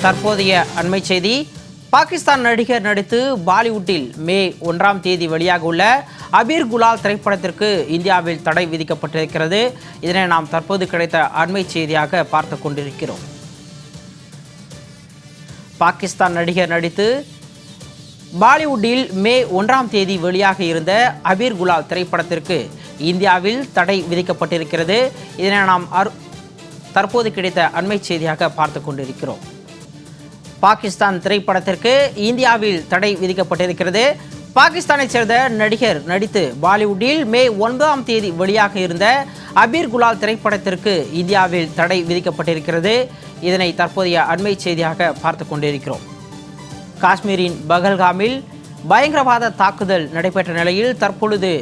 தற்போதைய அண்மை செய்தி. பாகிஸ்தான் நடிகர் நடித்து பாலிவுட்டில் மே ஒன்றாம் தேதி வெளியாக உள்ள அபீர் குலால் திரைப்படத்திற்கு இந்தியாவில் தடை விதிக்கப்பட்டிருக்கிறது. இதனை நாம் தற்போது கிடைத்த அண்மை செய்தியாக பார்த்து கொண்டிருக்கிறோம். பாகிஸ்தான் நடிகர் நடித்து பாலிவுட்டில் மே ஒன்றாம் தேதி வெளியாக இருந்த அபீர் குலால் திரைப்படத்திற்கு இந்தியாவில் தடை விதிக்கப்பட்டிருக்கிறது. இதனை நாம் அரு- தற்போது கிடைத்த அண்மை செய்தியாக பார்த்து கொண்டிருக்கிறோம். பாகிஸ்தான் திரைப்படத்திற்கு இந்தியாவில் தடை விதிக்கப்பட்டிருக்கிறது. பாகிஸ்தானைச் சேர்ந்த நடிகர் நடித்து பாலிவுட்டில் மே ஒன்பதாம் தேதி வெளியாக இருந்த அபீர் குலால் திரைப்படத்திற்கு இந்தியாவில் தடை விதிக்கப்பட்டிருக்கிறது. இதனை தற்போதைய அண்மை செய்தியாக பார்த்து கொண்டிருக்கிறோம். காஷ்மீரின் பகல்காமில் பயங்கரவாத தாக்குதல் நடைபெற்ற நிலையில் தற்பொழுது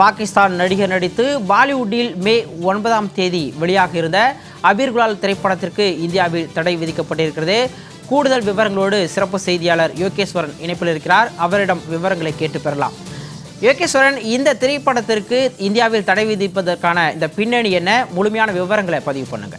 பாகிஸ்தான் நடிகர் நடித்து பாலிவுட்டில் மே ஒன்பதாம் தேதி வெளியாக இருந்த அபீர் குலால் திரைப்படத்திற்கு இந்தியாவில் தடை விதிக்கப்பட்டிருக்கிறது. கூடுதல் விவரங்களோடு சிறப்பு செய்தியாளர் யோகேஸ்வரன் இணைப்பில் இருக்கிறார். அவரிடம் விவரங்களை கேட்டு பெறலாம். யோகேஸ்வரன் இந்த திரைப்படத்திற்கு இந்தியாவில் தடை விதிப்பதற்கான இந்த பின்னணி என்ன? முழுமையான விவரங்களை பதிவு பண்ணுங்க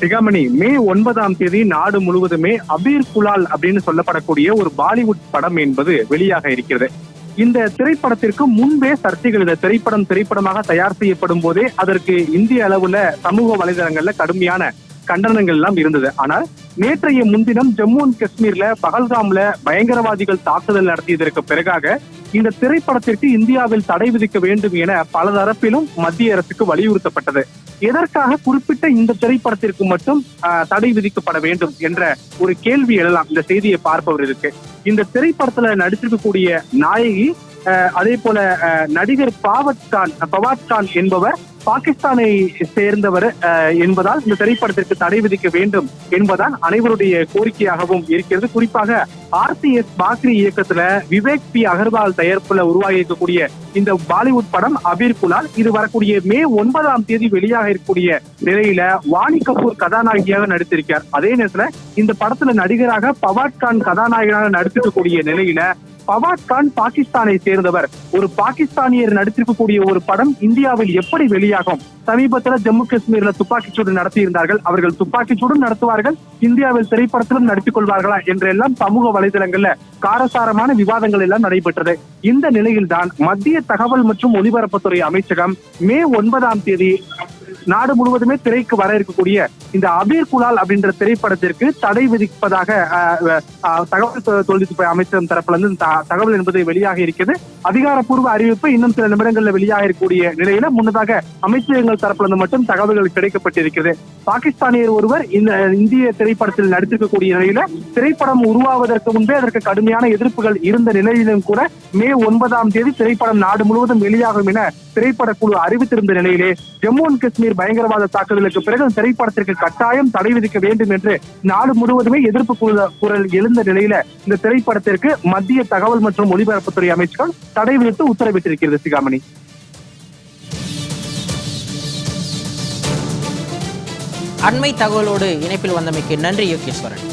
சிகாமணி மே ஒன்பதாம் தேதி நாடு முழுவதுமே அபீர் குலால் அப்படின்னு சொல்லப்படக்கூடிய ஒரு பாலிவுட் படம் என்பது வெளியாக இருக்கிறது. இந்த திரைப்படத்திற்கு முன்பே சர்ச்சைகள் இந்த திரைப்படம் திரைப்படமாக தயார் செய்யப்படும் போதே அதற்கு இந்திய அளவுல சமூக வலைதளங்கள்ல கடுமையான கண்டனங்கள் எல்லாம் இருந்தது. ஆனால் நேற்றைய முன்தினம் ஜம்மு அண்ட் காஷ்மீர்ல பகல்காம்ல பயங்கரவாதிகள் தாக்குதல் நடத்தியதற்கு பிறகாக இந்த திரைப்படத்திற்கு இந்தியாவில் தடை விதிக்க வேண்டும் என பல தரப்பிலும் மத்திய அரசுக்கு வலியுறுத்தப்பட்டது. எதற்காக குறிப்பிட்ட இந்த திரைப்படத்திற்கு மட்டும் தடை விதிக்கப்பட வேண்டும் என்ற ஒரு கேள்வி எழலாம். இந்த செய்தியை பார்ப்பவர்களுக்கு இந்த திரைப்படத்துல நடித்திருக்கக்கூடிய நாயகி அதே போல நடிகர் பாவத் கான் பவாத் கான் என்பவர் பாகிஸ்தானை சேர்ந்தவர் என்பதால் இந்த திரைப்படத்திற்கு தடை விதிக்க வேண்டும் என்பதால் அனைவருடைய கோரிக்கையாகவும் இருக்கிறது. குறிப்பாக ஆர் பி எஸ் பாக்ரி இயக்கத்துல விவேக் பி. அகர்வால் தயாரிப்புல உருவாகி இருக்கக்கூடிய இந்த பாலிவுட் படம் அபீர் குலால் இது வரக்கூடிய மே ஒன்பதாம் தேதி வெளியாக இருக்கக்கூடிய நிலையில வாணி கபூர் கதாநாயகியாக நடித்திருக்கார். அதே நேரத்துல இந்த படத்துல நடிகராக பவாட் கான் கதாநாயகனாக நடித்திருக்கக்கூடிய நிலையில பவாட் கான் பாகிஸ்தானை சேர்ந்தவர். ஒரு பாகிஸ்தானியர் நடித்திருக்கக்கூடிய ஒரு படம் இந்தியாவில் எப்படி வெளியாகும்? சமீபத்துல ஜம்மு காஷ்மீர்ல துப்பாக்கிச்சூடு நடத்தியிருந்தார்கள். அவர்கள் துப்பாக்கிச்சூடும் நடத்துவார்கள். இந்தியாவில் திரைப்படத்திலும் நடித்துக் கொள்வார்களா என்றெல்லாம் சமூக வலைதளங்கள்ல காரசாரமான விவாதங்கள் எல்லாம் நடைபெற்றது. இந்த நிலையில்தான் மத்திய தகவல் மற்றும் ஒலிபரப்புத்துறை அமைச்சகம் மே ஒன்பதாம் தேதி நாடு முழுவதுமே திரைக்கு வர இருக்கக்கூடிய இந்த அபீர் குலால் அப்படின்ற திரைப்படத்திற்கு தடை விதிப்பதாக அஹ், தகவல் தொழில்நுட்ப அமைச்சகம் தரப்புல இருந்து த- தகவல் என்பது வெளியாக இருக்கிறது. அதிகாரப்பூர்வ அறிவிப்பு இன்னும் சில நிமிடங்களில் வெளியாக இருக்கக்கூடிய நிலையில முன்னதாக அமைச்சகங்கள் தரப்புல இருந்து மட்டும் தகவல்கள் கிடைக்கப்பட்டிருக்கிறது. பாகிஸ்தானியர் ஒருவர் இந்த இந்திய திரைப்படத்தில் நடித்திருக்கக்கூடிய நிலையில திரைப்படம் உருவாவதற்கு முன்பே அதற்கு கடுமையான எதிர்ப்புகள் இருந்த நிலையிலும் கூட மே ஒன்பதாம் தேதி திரைப்படம் நாடு முழுவதும் வெளியாகும் என திரைப்பட குழு அறிவித்திருந்த நிலையிலே ஜம்மு அண்ட் காஷ்மீர் பயங்கரவாத தாக்குதலுக்கு பிறகு திரைப்படத்திற்கு கட்டாயம் தடை விதிக்க வேண்டும் என்று நாடு முழுவதுமே எதிர்ப்பு குரல் எழுந்த நிலையில இந்த திரைப்படத்திற்கு மத்திய தகவல் மற்றும் ஒலிபரப்புத்துறை அமைச்சகம் தடை விதித்து உத்தரவிட்டிருக்கிறது சிகாமணி. அண்மை தகவலோடு இணைப்பில் வந்தமைக்கு நன்றி யோகேஸ்வரன்.